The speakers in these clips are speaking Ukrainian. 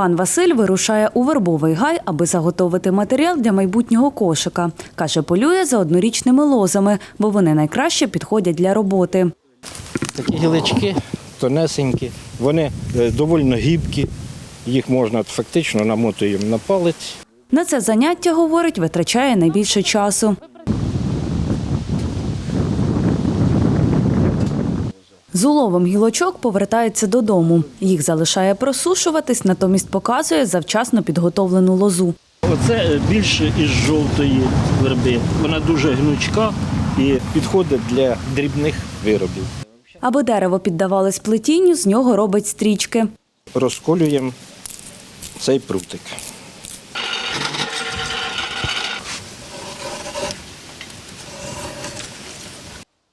Пан Василь вирушає у вербовий гай, аби заготовити матеріал для майбутнього кошика. Каже, полює за однорічними лозами, бо вони найкраще підходять для роботи. Такі гілочки тонесенькі, вони е, доволі гібкі, їх можна фактично намотуємо на палець. На це заняття, говорить, витрачає найбільше часу. З уловом гілочок повертається додому. Їх залишає просушуватись, натомість показує завчасно підготовлену лозу. Оце більше із жовтої верби. Вона дуже гнучка і підходить для дрібних виробів. Аби дерево піддавалось плетінню, з нього робить стрічки. Розколюємо цей прутик.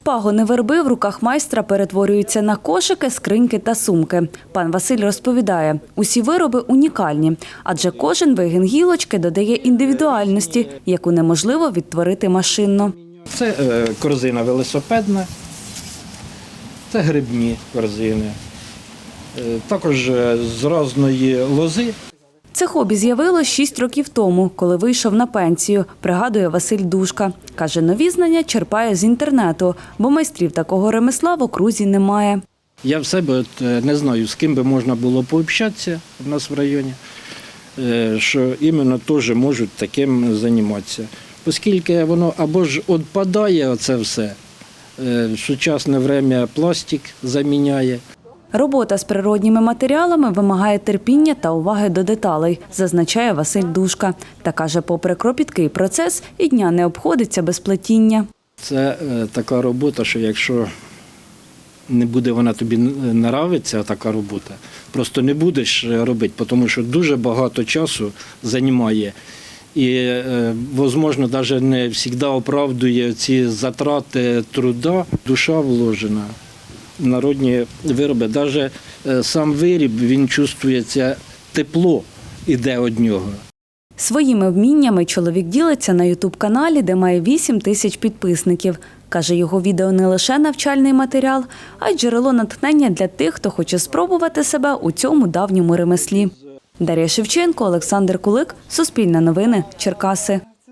Пагони верби в руках майстра перетворюються на кошики, скриньки та сумки. Пан Василь розповідає, усі вироби унікальні, адже кожен вигін гілочки додає індивідуальності, яку неможливо відтворити машинно. Це е, корзина велосипедна, це грибні корзини. Е, Також е, з різної лози Це хобі з'явилось шість років тому, коли вийшов на пенсію, пригадує Василь Душка. Каже, нові знання черпає з інтернету, бо майстрів такого ремесла в окрузі немає. Я в себе от, е, не знаю, з ким би можна було пообщатися в нас в районі, е, що іменно теж можуть таким займатися. Оскільки воно або ж відпадає оце все, е, в сучасне время пластик заміняє. Робота з природніми матеріалами вимагає терпіння та уваги до деталей, зазначає Василь Душка. Та каже, попри кропіткий процес, і дня не обходиться без плетіння. Це е, така робота, що якщо не буде вона тобі нравиться, така робота, просто не будеш е, робити, тому що дуже багато часу займає. І, е, можливо, навіть не завжди оправдує ці затрати труда, душа вложена. Народні вироби, навіть сам виріб, він чувствується тепло іде від нього. Своїми вміннями чоловік ділиться на ютуб-каналі, де має 8 тисяч підписників. Каже, його відео не лише навчальний матеріал, а й джерело натхнення для тих, хто хоче спробувати себе у цьому давньому ремеслі. Дар'я Шевченко, Олександр Кулик, Суспільне новини, Черкаси.